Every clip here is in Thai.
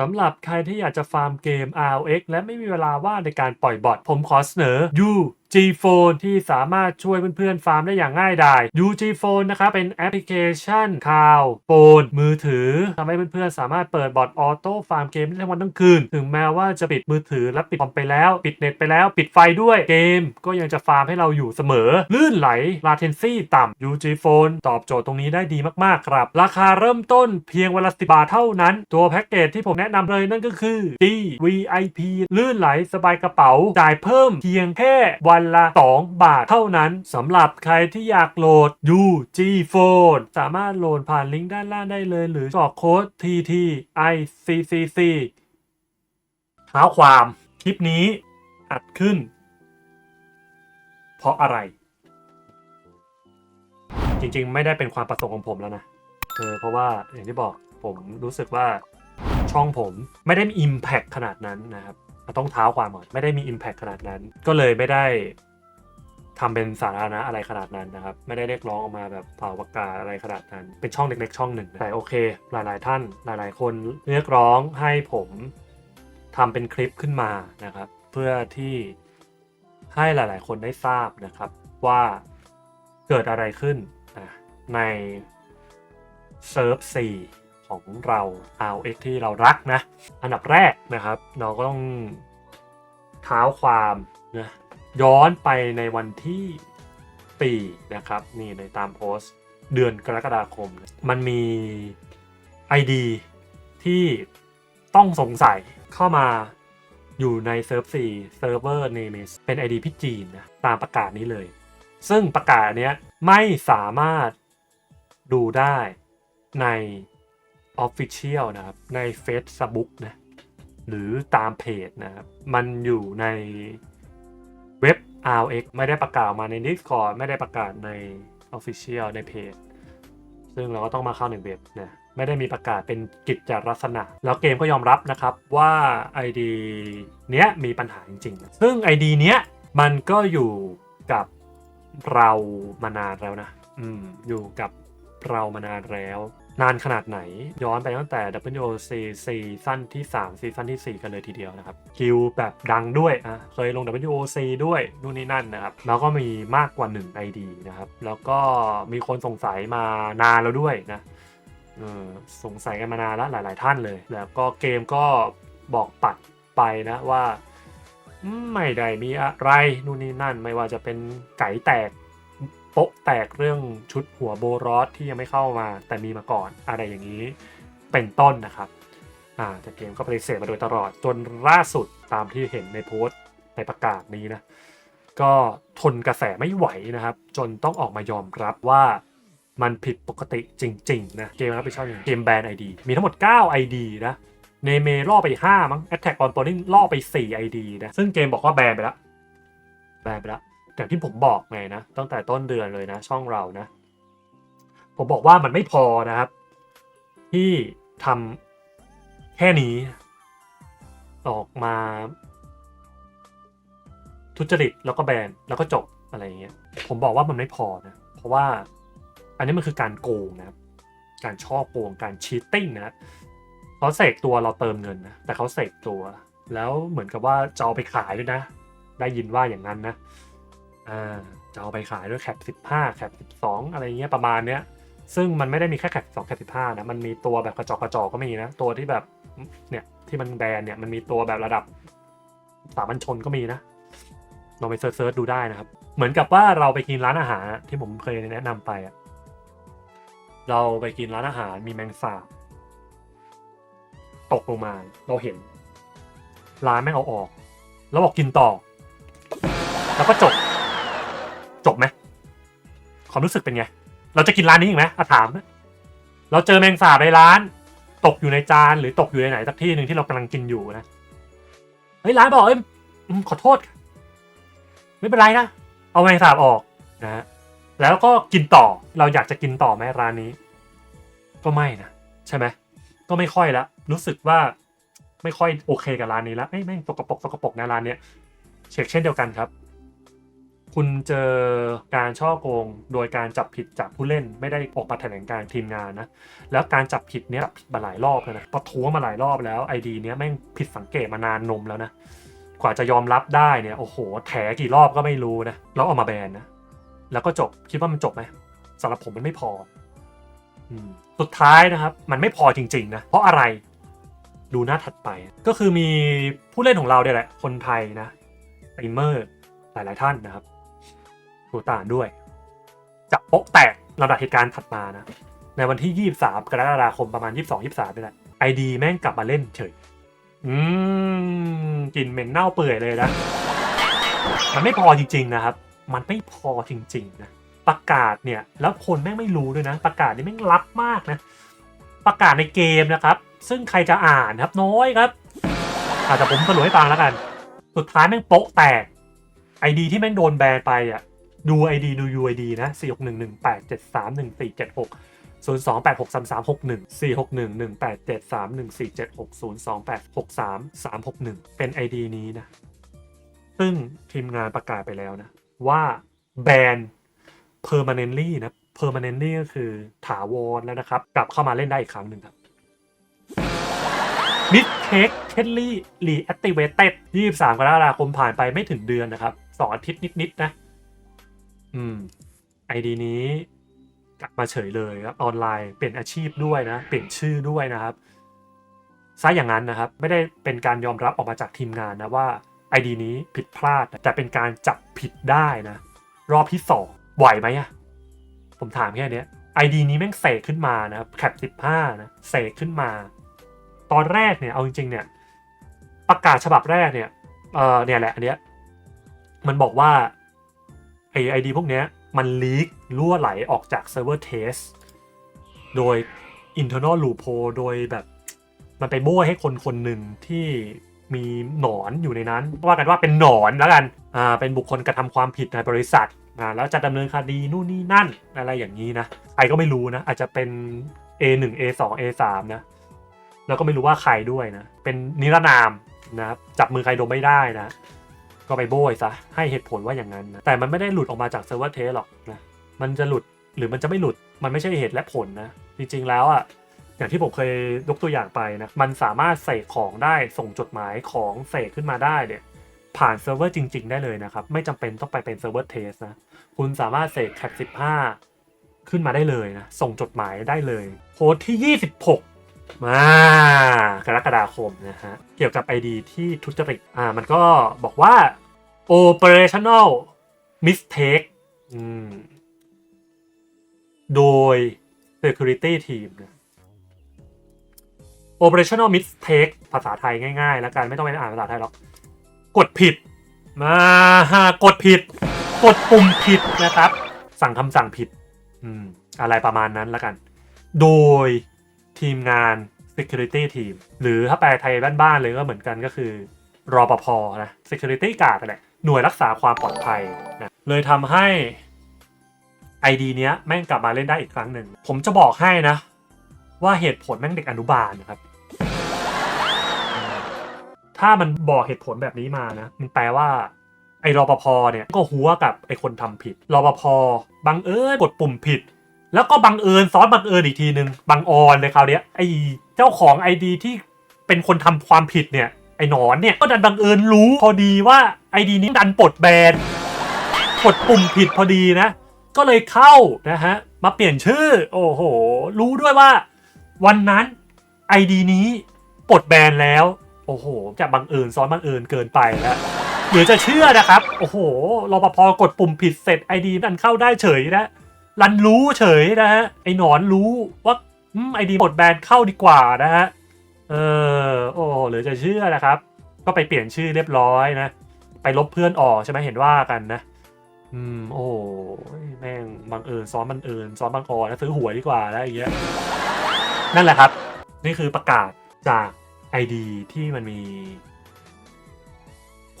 สำหรับใครที่อยากจะฟาร์มเกม RX และไม่มีเวลาว่างในการปล่อยบอทผมขอเสนอ You G-Phone ที่สามารถช่วยเพื่อนๆฟาร์มได้อย่างง่ายดาย UG Phone นะครับเป็นแอปพลิเคชันข่าวโฟนมือถือทำให้เพื่อนๆสามารถเปิดบอทออโต้ฟาร์มเกมได้ทั้งวันทั้งคืน ถึงแม้ว่าจะปิดมือถือและปิดคอมไปแล้ว ปิดเน็ตไปแล้ว ปิดไฟด้วยเกม ก็ยังจะฟาร์มให้เราอยู่เสมอ ลื่นไหลลาเทนซี่ต่ำ UG Phone ตอบโจทย์ตรงนี้ได้ดีมากๆครับ ราคาเริ่มต้นเพียงวันละสิบาทเท่านั้น ตัวแพ็กเกจที่ผมแนะนำเลยนั่นก็คือ D VIP ลื่นไหลสบายกระเป๋าจ่ายเพิ่มเพียงแค่วันละ 2 บาทเท่านั้นสำหรับใครที่อยากโหลด UG Phone สามารถโหลดผ่านลิงก์ด้านล่างได้เลย หรือกรอกโค้ด TT ICCC เท้าความคลิปนี้อัดขึ้น เพราะอะไร จริงๆ ไม่ได้เป็นความประสงค์ของผมแล้วนะเออเพราะว่าอย่างที่บอกผมรู้สึกว่าช่องผมไม่ได้มี Impact ขนาดนั้นนะครับ ต้องเท้าความก่อนไม่ได้มี Impact ขนาดนั้น ก็เลยไม่ได้ทำเป็นสาธารณะอะไรขนาดนั้นนะครับ ไม่ได้เรียกร้องออกมาแบบเป่าประกาศอะไรขนาดนั้น เป็นช่องเล็กๆ ช่องหนึ่งแต่โอเค หลายๆ ท่านหลายๆ คนเรียกร้องให้ผมทำเป็นคลิปขึ้นมานะครับ เพื่อที่ให้หลายๆ คนได้ทราบนะครับว่าเกิดอะไรขึ้นในเซิร์ฟ4 ของเรา RX ที่เรารักนะ อันดับแรกนะครับ เราก็ต้องเท้าความนะย้อนไปในวันที่ปีนะครับ นี่ในตามโพสต์เดือนกรกฎาคม มันมี ID ที่ต้องสงสัยเข้ามาอยู่ในเซิร์ฟ4เซิร์ฟเวอร์เนมิสเป็น ID พี่จีนนะตามประกาศนี้เลย ซึ่งประกาศเนี้ยไม่สามารถดูได้ใน Official นะครับ ใน Facebook นะหรือตามเพจนะครับ มันอยู่ในเว็บ RX ไม่ได้ประกาศมาใน Discord ไม่ได้ประกาศใน Official ในเพจ ซึ่งเราก็ต้องมาเข้าในเว็บนะไม่ได้มีประกาศเป็นกิจจลักษณะ แล้วเกมก็ยอมรับนะครับว่า ID เนี้ยมีปัญหาจริงๆ ซึ่ง ID เนี้ยมันก็อยู่กับเรามานานแล้วนะ อืม อยู่กับเรามานานแล้ว นานขนาดไหน ย้อนไปตั้งแต่ WOC ซีซั่นที่ 3 ซีซั่นที่ 4 กันเลยทีเดียวนะครับ คิวแบบดังด้วยอะเคยลง WOC ด้วยนู่นนี่นั่นนะครับ แล้วก็มีมากกว่า 1 ID นะครับ แล้วก็มีคนสงสัยมานานแล้วด้วยนะสงสัยกันมานานแล้วหลาย ๆ ท่านเลย แล้วก็เกมก็บอกปัดไปนะว่า ไม่ได้มีอะไรนู่นนี่นั่น ไม่ว่าจะเป็นไก่แตก โป๊ะแตกเรื่องชุดหัวโบรอสที่ยังไม่เข้ามา แต่มีมาก่อนอะไรอย่างนี้เป็นต้นนะครับอ่าแต่เกมก็ปฏิเสธมาโดยตลอดจนล่าสุดตามที่เห็นในโพสต์ในประกาศนี้นะก็ทนกระแสไม่ไหวนะครับ จนต้องออกมายอมรับว่ามันผิดปกติจริงๆนะเกมรับผิดชอบอย่างเกมแบน ID มีทั้งหมด 9 ID นะเนเมล่อไป 5 มั้ง Attack on Boring ล่อไป 4 ID นะซึ่งเกมบอกว่าแบนไปแล้วแบนไปแล้ว อย่างที่ผมบอกไงนะตั้งแต่ต้นเดือนเลยนะ ช่องเรานะ ผมบอกว่ามันไม่พอนะครับ ที่ทำแค่นี้ ออกมา ทุจริตแล้วก็แบนแล้วก็จบอะไรอย่างเงี้ยผมบอกว่ามันไม่พอนะ เพราะว่าอันนี้มันคือการโกงนะครับ การช่อโกงการชีตติ้งนะเขาเสกตัวเราเติมเงินนะแต่เขาเสกตัว แล้วเหมือนกับว่าจะเอาไปขายด้วยนะ ได้ยินว่าอย่างนั้นนะ อ่าจะเอาไปขายด้วยแคป15แคป12 อะไรเงี้ยประมาณเนี้ย ซึ่งมันไม่ได้มีแค่แคป12แคป15นะมันมีตัวแบบกระจอกกระจอกก็มีนะตัวที่แบบเนี่ยที่มันแบนเนี่ยมันมีตัวแบบระดับสามัญชนก็มีนะลองไปเซิร์ชดูได้นะครับ เหมือนกับว่าเราไปกินร้านอาหารที่ผมเคยแนะนำไปอะเราไปกินร้านอาหารมีแมงสาบตกลงมาเราเห็น ร้านไม่งเอาออก แล้วบอกกินต่อ แล้วก็จบ จบไหมความรู้สึกเป็นไง เราจะกินร้านนี้อีกไหมอาถามเราเจอแมงสาบในร้าน ตกอยู่ในจานหรือตกอยู่ในไหนสักที่หนึ่งที่เรากำลังกินอยู่นะเฮ้ยร้านบอกเอ้ยอืมขอโทษ ไม่เป็นไรนะเอาแมงสาบออกนะฮะแล้วก็กินต่อเราอยากจะกินต่อไหมร้านนี้ ก็ไม่นะใช่ไหมก็ไม่ค่อยละรู้สึกว่าไม่ค่อยโอเคกับร้านนี้แล้วเอ้ยแม่งสกปกสกปรกในะร้านเนี้ยเช็คเช่นเดียวกันครับ คุณเจอการช่อโกง โดยการจับผิดจากผู้เล่นไม่ได้ออกมาแถลงการทีมงานนะ แล้วการจับผิดเนี้ยผิดมาหลายรอบแล้วนะประท้วงมาหลายรอบแล้วไอดีเนี้ยแม่งผิดสังเกตมานานนมแล้วนะ กว่าจะยอมรับได้เนี่ยโอ้โหแถกี่รอบก็ไม่รู้นะแล้วเอามาแบนนะ แล้วก็จบคิดว่ามันจบไหมสำหรับผมมันไม่พอสุดท้ายนะครับ มันไม่พอจริงๆนะเพราะอะไรดูหน้าถัดไป ก็คือมีผู้เล่นของเราเนี่ยแหละ คนไทยนะสตรีมเมอร์หลายๆท่านนะครับ ตัวต่างด้วยจับโป๊ะแตกลำดับเหตุการณ์ถัดมานะ ในวันที่ 23 กรกฎาคมประมาณ 22 23นี่แหละไอดีแม่งกลับมาเล่นเฉย อืมกลิ่นเหม็นเน่าเปื่อยเลยนะ มันไม่พอจริง ๆ นะครับ มันไม่พอจริง ๆ นะ ประกาศเนี่ย แล้วคนแม่งไม่รู้ด้วยนะ ประกาศนี่แม่งลับมากนะ ประกาศในเกมนะครับ ซึ่งใครจะอ่านครับน้อยครับอาจจะผมสรุปให้ฟังแล้วกัน สุดท้ายแม่งโป๊ะแตกไอดีที่แม่งโดนแบนไปอะ ดู ID ดู UID นะ4 6 1 1 8 7 3 1 4 7 6 0 2 8 6 3 3 6 1 4 6 1 1 8 7 3 1 4 7 6 0 2 8 6 3 3 6 1 เป็น ID นี้นะ ซึ่งทีมงานประกาศไปแล้วนะ ว่าแบน permanently นะ permanently ก็คือถาวรแล้วนะครับ กลับเข้ามาเล่นได้อีกครั้งหนึ่งครับ Mid Take Kelly Reactivated 23กรกฎาคมผ่านไปไม่ถึงเดือนนะครับ2อาทิตย์นิดๆนะ อืมไอดีนี้กลับมาเฉยเลยครับออนไลน์เปลี่ยนอาชีพด้วยนะ เปลี่ยนชื่อด้วยนะครับซะอย่างนั้นนะครับ ไม่ได้เป็นการยอมรับออกมาจากทีมงานนะว่า ID นี้ผิดพลาด แต่เป็นการจับผิดได้นะ รอบที่สองไหวไหมอะผมถามแค่นี้ย ID นี้แม่งเสกขึ้นมานะครับแคปสิบห้านะเสกขึ้นมา ตอนแรกเนี่ยเอาจริงๆเนี่ยประกาศฉบับแรกเนี่ยเออเนี่ยแหละอันเนี้ยมันบอกว่า ไอไอดีพวกเนี้ยมันลีกรั่วไหลออกจากเซิร์ฟเวอร์เทสโดย internal loophole โดยแบบมันไปโบ้ให้คนคนหนึ่งที่มีหนอนอยู่ในนั้น ว่ากันว่าเป็นหนอนแล้วกันอ่าเป็นบุคคลกระทำความผิดในบริษัทอ่าแล้วจะดำเนินคดีนู่นนี่นั่นอะไรอย่างนี้นะใครก็ไม่รู้นะ อาจจะเป็น A1 A2 A3 นะแล้วก็ไม่รู้ว่าใครด้วยนะ เป็นนิรนามนะครับจับมือใครดมไม่ได้นะ ก็ไปโบยซะให้เหตุผลว่าอย่างนั้นนะแต่มันไม่ได้หลุดออกมาจากเซิร์ฟเวอร์เทสหรอกนะมันจะหลุดหรือมันจะไม่หลุดมันไม่ใช่เหตุและผลนะ จริงๆแล้วอะอย่างที่ผมเคยยกตัวอย่างไปนะมันสามารถเสกของได้ส่งจดหมายของเสกขึ้นมาได้เนี่ยผ่านเซิร์ฟเวอร์จริง ๆ ได้เลยนะครับ ไม่จำเป็นต้องไปเป็นเซิร์ฟเวอร์เทสนะคุณสามารถเสกแคป15 ขึ้นมาได้เลยนะ ส่งจดหมายได้เลยโพสที่ 26 มากรกฎาคมนะฮะ เกี่ยวกับ ID ที่ทุจริตอ่ามันก็บอกว่า operational mistake อืมโดย security team นะ operational mistake ภาษาไทยง่ายๆ แล้วกันไม่ต้องไปอ่านภาษาไทยหรอก กดผิด มากดผิด กดปุ่มผิดนะครับ สั่งคำสั่งผิด อืม อะไรประมาณนั้นแล้วกัน โดย ทีมงาน security team หรือถ้าแปลไทยบ้านๆเลยก็เหมือนกันก็คือรอปภนะ security guard แหละหน่วยรักษาความปลอดภัยนะเลยทำให้ ID เนี้ยแม่งกลับมาเล่นได้อีกครั้งหนึ่ง ผมจะบอกให้นะ ว่าเหตุผลแม่งเด็กอนุบาลนะครับ ถ้ามันบอกเหตุผลแบบนี้มานะ มันแปลว่าไอ้รปภเนี่ยก็หัวกับไอ้คนทำผิดรปภบังเอิญกดปุ่มผิด แล้วก็บังเอิญซ้อนบังเอิญอีกทีหนึ่งบังออนเลยคราวเนี้ยไอ้เจ้าของไอดีที่เป็นคนทำความผิดเนี่ยไอ้หนอนเนี่ยก็ดันบังเอิญรู้พอดีว่าไอดีนี้ดันปลดแบนกดปุ่มผิดพอดีนะ ก็เลยเข้านะฮะมาเปลี่ยนชื่อ โอ้โห รู้ด้วยว่า วันนั้นไอดีนี้ปลดแบนแล้ว โอ้โห จะบังเอิญซ้อนบังเอิญเกินไปแล้วหรือจะเชื่อนะครับ โอ้โหรปภกดปุ่มผิดเสร็จไอดีนั้นเข้าได้เฉยนะ รันรู้เฉยนะฮะ ไอหนอนรู้ว่าไอดีปลดแบนเข้าดีกว่านะฮะ เออ โอ้หรือจะเชื่อนะครับ ก็ไปเปลี่ยนชื่อเรียบร้อยนะ ไปลบเพื่อนออกใช่ไหมเห็นว่ากันนะ อืม โอ้โหแม่งบังเอิญซ้อนบังเอิญซ้อนบังออนนะซื้อหวยดีกว่าแล้วอย่างเงี้ย นั่นแหละครับ นี่คือประกาศจาก ID ที่มันมี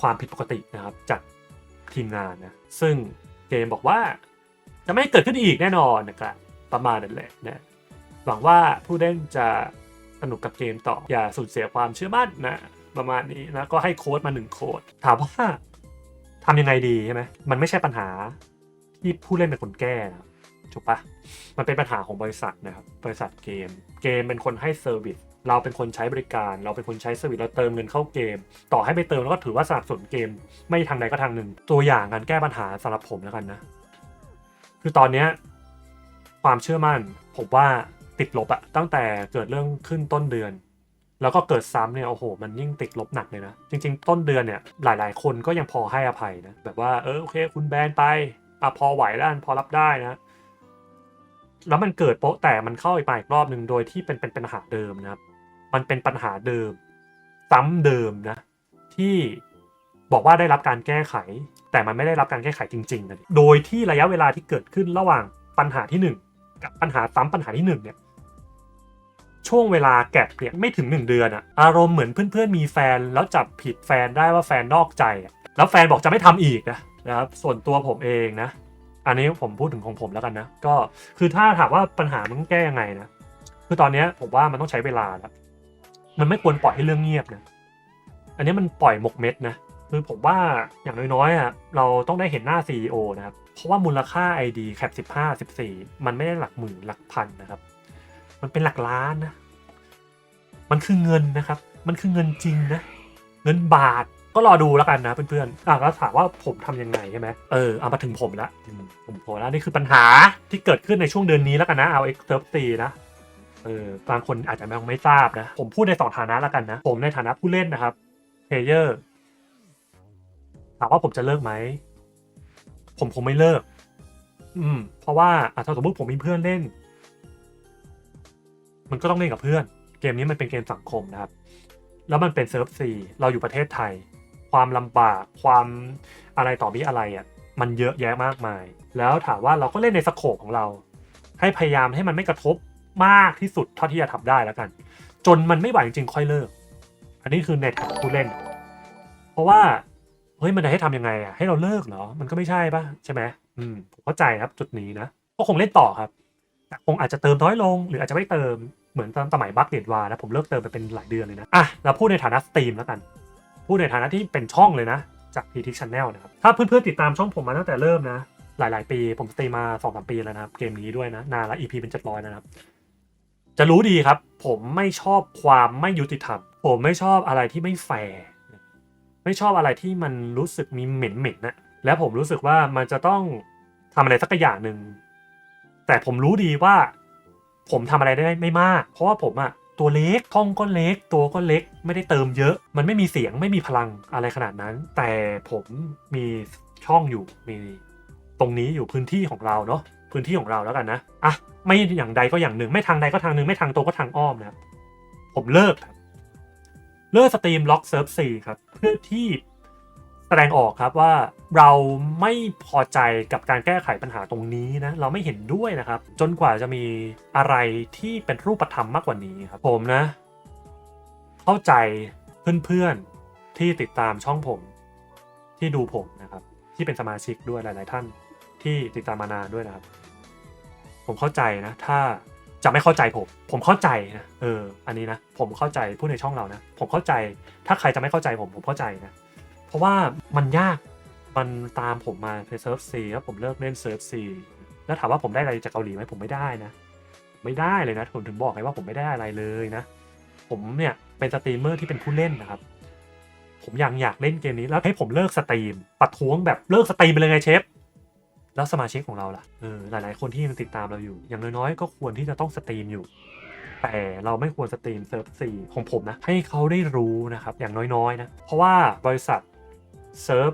ความผิดปกตินะครับจากทีมงานนะ ซึ่งเกมบอกว่า จะไม่เกิดขึ้นอีกแน่นอนนะครับประมาณนั้นแหละนะหวังว่าผู้เล่นจะสนุกกับเกมต่ออย่าสูญเสียความเชื่อมั่นนะประมาณนี้นะก็ให้โค้ดมาหนึ่งโค้ดถามว่าทำยังไงดีใช่ไหมมันไม่ใช่ปัญหาที่ผู้เล่นเป็นคนแก้นะถูกปะมันเป็นปัญหาของบริษัทนะครับบริษัทเกม เกมเป็นคนให้เซอร์วิสเราเป็นคนใช้บริการ เราเป็นคนใช้เซอร์วิสเราเติมเงินเข้าเกม ต่อให้ไม่เติมเราก็ถือว่าสนับสนุนเกม ไม่ทางใดก็ทางหนึ่ง ตัวอย่างการแก้ปัญหาสำหรับผมแล้วกันนะ คือตอนเนี้ยความเชื่อมั่นผมว่าติดลบอะตั้งแต่เกิดเรื่องขึ้นต้นเดือน แล้วก็เกิดซ้ำเนี่ยโอ้โห มันยิ่งติดลบหนักเลยนะ จริง ๆ ต้นเดือนเนี่ยหลาย ๆ คนก็ยังพอให้อภัยนะแบบว่าเออโอเค คุณแบนไปอะพอไหวแล้วพอรับได้นะ แล้วมันเกิดโป๊ะแต่มันเข้าไปอีกรอบหนึ่งโดยที่เป็นเป็นปัญหาเดิมนะครับ มันเป็นปัญหาเดิมซ้ำเดิมนะ ที่ บอกว่าได้รับการแก้ไข แต่มันไม่ได้รับการแก้ไขจริงๆนะโดยที่ระยะเวลาที่เกิดขึ้นระหว่างปัญหาที่หนึ่งกับปัญหาซ้ำปัญหาที่หนึ่งเนี่ย ช่วงเวลาแกะเนี่ยไม่ถึง 1 เดือนอะอารมณ์เหมือนเพื่อนๆมีแฟน แล้วจับผิดแฟนได้ว่าแฟนนอกใจ แล้วแฟนบอกจะไม่ทำอีกนะนะครับส่วนตัวผมเองนะ อันนี้ผมพูดถึงของผมแล้วกันนะ ก็คือถ้าถามว่าปัญหามันต้องแก้ยังไงนะ คือตอนนี้ผมว่ามันต้องใช้เวลาแล้วมันไม่ควรปล่อยให้เรื่องเงียบนะ อันนี้มันปล่อยหมกเม็ดนะ คือผมว่าอย่างน้อยๆอะเราต้องได้เห็นหน้า CEO นะครับ เพราะว่ามูลค่า ID แคป15 14 มันไม่ได้หลักหมื่นหลักพันนะครับ มันเป็นหลักล้านนะ มันคือเงินนะครับ มันคือเงินจริงนะ เงินบาทก็รอดูแล้วกันนะเพื่อนๆอะแล้วถามว่าผมทำยังไงใช่ไหมเออเอามาถึงผมละผมพอแล้วนี่คือปัญหาที่เกิดขึ้นในช่วงเดือนนี้แล้วกันนะเอาเอ็กเซิร์ฟซีนะเออบางคนอาจจะยังไม่ทราบนะ ผมพูดในสองฐานะแล้วกันนะ ผมในฐานะผู้เล่นนะครับเพลเยอร์ ถามว่าผมจะเลิกไหม ผมคงไม่เลิก อืม เพราะว่าอะถ้าสมมติผมมีเพื่อนเล่น มันก็ต้องเล่นกับเพื่อน เกมนี้มันเป็นเกมสังคมนะครับ แล้วมันเป็นเซิร์ฟซีเราอยู่ประเทศไทย ความลำบาก ความอะไรต่อมีอะไรอะ มันเยอะแยะมากมาย แล้วถามว่าเราก็เล่นในสโคปของเรา ให้พยายามให้มันไม่กระทบมากที่สุดเท่าที่จะทำได้แล้วกัน จนมันไม่ไหวจริงๆค่อยเลิก อันนี้คือในฐานะผู้เล่น เพราะว่า เฮ้ยมันจะให้ทำยังไงอะให้เราเลิกเหรอมันก็ไม่ใช่ปะใช่ไหมอืมผมเข้าใจครับจุดนี้นะก็คงเล่นต่อครับแต่คงอาจจะเติมน้อยลง หรืออาจจะไม่เติมเหมือนตอนสมัยบัคเดดวานะผมเลิกเติมไปเป็นหลายเดือนเลยนะอะเราพูดในฐานะสตรีมแล้วกันพูดในฐานะที่เป็นช่องเลยนะจาก PT Channel นะครับถ้าเพื่อนๆติดตามช่องผมมาตั้งแต่เริ่มนะ หลาย ๆ ปีผมสตรีมมา2อสปีแล้วนะครับเกมนี้ด้วยนะนานละ EP เป็น700นะครับจะรู้ดีครับ ผมไม่ชอบความไม่ยุติธรรมผมไม่ชอบอะไรที่ไม่แฟร์ ไม่ชอบอะไรที่มันรู้สึกมีเหม็นเหม็นนะและผมรู้สึกว่ามันจะต้องทำอะไรสักอย่างหนึ่งแต่ผมรู้ดีว่า ผมทำอะไรได้ไม่มาก เพราะว่าผมอะตัวเล็กท้องก็เล็ก ตัวก็เล็ก ไม่ได้เติมเยอะ มันไม่มีเสียงไม่มีพลังอะไรขนาดนั้น แต่ผมมีช่องอยู่มีตรงนี้อยู่พื้นที่ของเราเนาะพื้นที่ของเราแล้วกันนะอะไม่อย่างใดก็อย่างหนึ่ง ไม่ทางใดก็ทางหนึ่งไม่ทางตรงก็ทางอ้อมนะผมเลิกครับ เลิกสตรีมล็อกเซิร์ฟซีครับเพื่อที่แสดงออกครับว่าเราไม่พอใจกับการแก้ไขปัญหาตรงนี้นะเราไม่เห็นด้วยนะครับ จนกว่าจะมีอะไรที่เป็นรูปธรรมมากกว่านี้ครับผมนะ เข้าใจเพื่อนๆที่ติดตามช่องผม ที่ดูผมนะครับ ที่เป็นสมาชิกด้วยหลาย ๆ ท่านที่ติดตามมานานด้วยนะครับ ผมเข้าใจนะถ้า จะไม่เข้าใจผม ผมเข้าใจนะ เออ อันนี้นะ ผมเข้าใจผู้ในช่องเรานะ ผมเข้าใจ ถ้าใครจะไม่เข้าใจผม ผมเข้าใจนะ เพราะว่ามันยาก มันตามผมมาในเซิร์ฟซีแล้วผมเลิกเล่นเซิร์ฟซีแล้วถามว่าผมได้อะไรจากเกาหลีไหมผมไม่ได้นะ ไม่ได้เลยนะผมถึงบอกไงว่าผมไม่ได้อะไรเลยนะ ผมเนี่ยเป็นสตรีมเมอร์ที่เป็นผู้เล่นนะครับ ผมยังอยากเล่นเกมนี้แล้วให้ผมเลิกสตรีมประท้วงแบบเลิกสตรีมไปเลยไงเชฟ แล้วสมาชิกของเราล่ะเออหลาย ๆ คนที่ยังติดตามเราอยู่ อย่างน้อยๆก็ควรที่จะต้องสตรีมอยู่ แต่เราไม่ควรสตรีมเซิร์ฟซีของผมนะ ให้เขาได้รู้นะครับ อย่างน้อย ๆ นะ เพราะว่าบริษัทเซิร์ฟ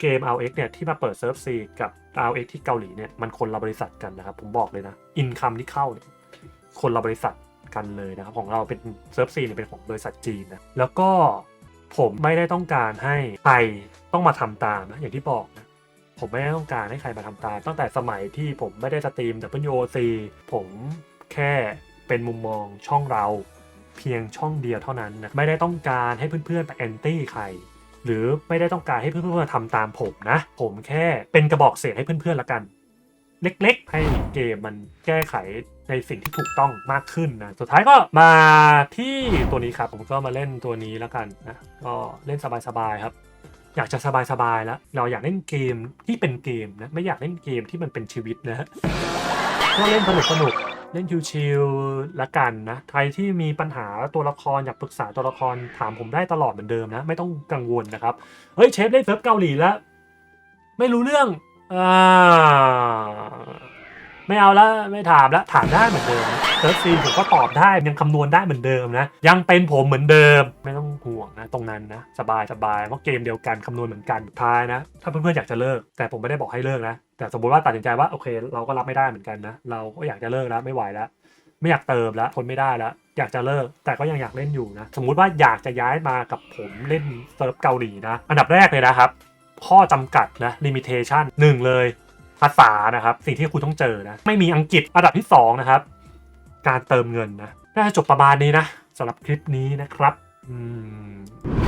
เกม RX เนี่ยที่มาเปิดเซิร์ฟซีกับ RX ที่เกาหลีเนี่ยมันคนละบริษัทกันนะครับ ผมบอกเลยนะอินคัมที่เข้าเนี่ยคนละบริษัทกันเลยนะครับของเราเป็นเซิร์ฟซีเนี่ยเป็นของบริษัทจีนนะแล้วก็ผมไม่ได้ต้องการให้ใครต้องมาทำตามนะอย่างที่บอกนะ ผมไม่ได้ต้องการให้ใครมาทำตามตั้งแต่สมัยที่ผมไม่ได้สตรีม WOC ผมแค่เป็นมุมมองช่องเราเพียงช่องเดียวเท่านั้นนะไม่ได้ต้องการให้เพื่อนๆไปแอนตี้ใคร หรือไม่ได้ต้องการให้เพื่อนๆมาทำตามผมนะ ผมแค่เป็นกระบอกเสียงให้เพื่อนๆละกัน เล็กๆ ให้เกมมันแก้ไขในสิ่งที่ถูกต้องมากขึ้นนะ สุดท้ายก็มาที่ตัวนี้ครับ ผมก็มาเล่นตัวนี้แล้วกันนะ ก็เล่นสบายๆครับ อยากจะสบายๆแล้ว เราอยากเล่นเกมที่เป็นเกมนะไม่อยากเล่นเกมที่มันเป็นชีวิตนะฮะก็เล่นสนุกสนุกๆเล่นชิวๆละกันนะใครที่มีปัญหาตัวละครอยากปรึกษาตัวละครถามผมได้ตลอดเหมือนเดิมนะ ไม่ต้องกังวลนะครับ เฮ้ยเชฟเล่นเซิร์ฟเกาหลีแล้ว ไม่รู้เรื่องอ่าไม่เอาละไม่ถามละถามได้เหมือนเดิม ซิร์ฟซีผมก็ตอบได้ยังคำนวณได้เหมือนเดิมนะ ยังเป็นผมเหมือนเดิมไม่ต้องห่วงนะตรงนั้นนะ สบายสบายเพราะเกมเดียวกันคำนวณเหมือนกันท้ายนะ ถ้าเพื่อนๆอยากจะเลิก แต่ผมไม่ได้บอกให้เลิกนะ แต่สมมติว่าตัดสินใจว่าโอเค เราก็รับไม่ได้เหมือนกันนะ เราก็อยากจะเลิกแล้วไม่ไหวแล้วไม่อยากเติมแล้วทนไม่ได้แล้วอยากจะเลิก แต่ก็ยังอยากเล่นอยู่นะ สมมุติว่าอยากจะย้ายมากับผมเล่นเซิร์ฟเกาหลีนะ อันดับแรกเลยนะครับ ข้อจำกัดนะ limitation หนึ่งเลย ภาษานะครับ สิ่งที่คุณต้องเจอนะ ไม่มีอังกฤษอันดับที่สองนะครับ การเติมเงินนะน่าจะจบประมาณนี้นะสำหรับคลิปนี้นะครับ อืม